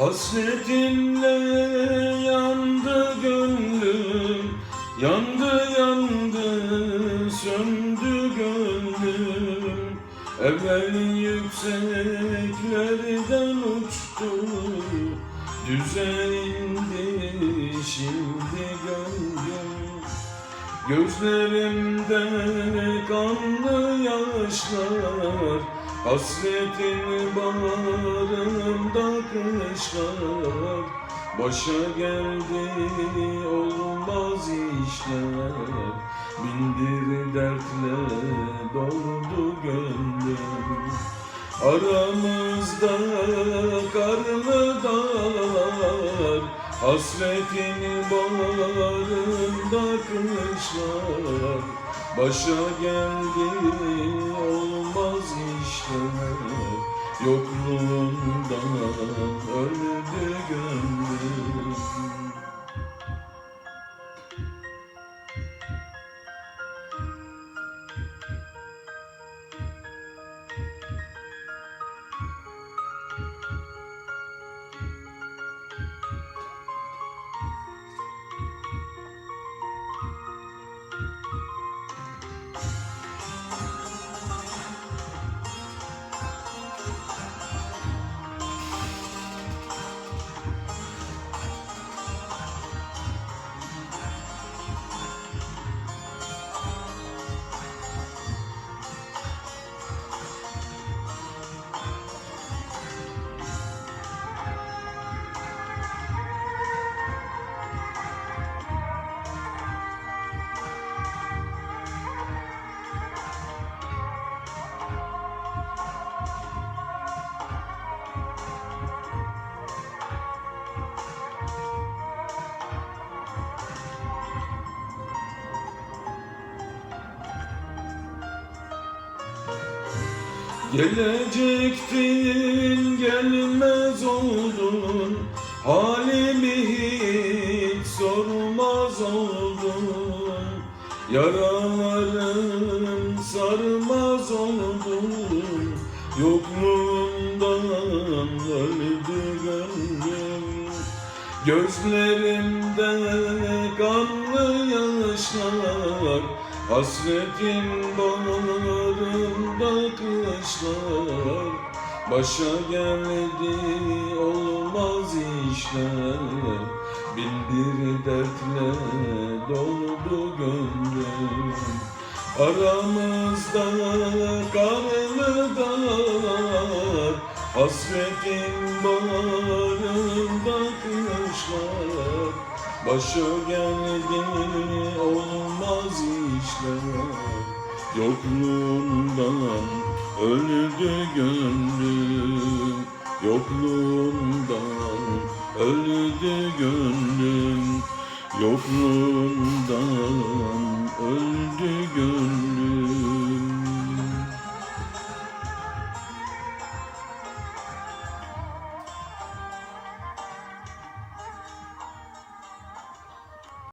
Hasretinle yandı gönlüm Yandı yandı söndü gönlüm. Evvel yükseklerden uçtu Düze şimdi gönlüm. Gözlerimde kanlı yaşlar Hasretin bağrımda kışlar Başa geldi olmaz işler. Bindir dertle doldu gönlüm. Aramızda karlı dağlar Hasretin bağrında kışlar. Başa geldi olmaz Yokluğundan öldü gönlüm Gelecektin gelmez oldun. Halimi hiç sormaz oldun. Yaralarım sarmaz oldun. Yokluğundan öldü gönlüm? Gözlerimde kanlı yaşlar Hasretin bağrımda kışlar Başa geldi olmaz işler. Bin bir dertle doldu gönlüm. Aramızda karlı dağlar. Hasretin bağrında kışlar Başa geldi olmaz işler. Yokluğundan öldü gönlüm Yokluğundan öldü gönlüm. Yokluğundan öldü gönlüm